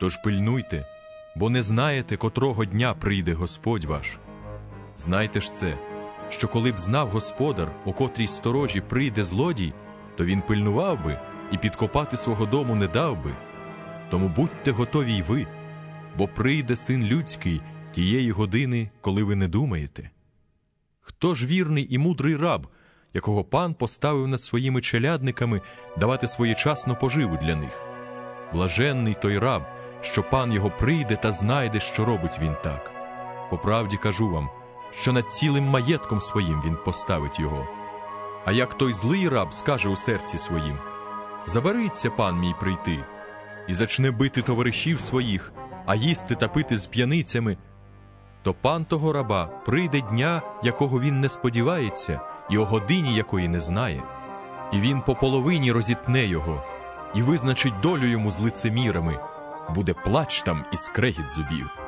Тож пильнуйте, бо не знаєте, котрого дня прийде Господь ваш. Знайте ж це, що коли б знав господар, о котрій сторожі прийде злодій, то він пильнував би і підкопати свого дому не дав би. Тому будьте готові й ви, бо прийде син людський тієї години, коли ви не думаєте. Хто ж вірний і мудрий раб, якого пан поставив над своїми челядниками давати своєчасну поживу для них? Блаженний той раб, що пан його прийде та знайде, що робить він так. По правді кажу вам, що над цілим маєтком своїм він поставить його. А як той злий раб скаже у серці своїм: Забариться пан мій прийти, і зачне бити товаришів своїх, а їсти та пити з п'яницями, то пан того раба прийде дня, якого він не сподівається, і о годині якої не знає, і він по половині розітне його, і визначить долю йому з лицемірами, буде плач там і скрегіт зубів.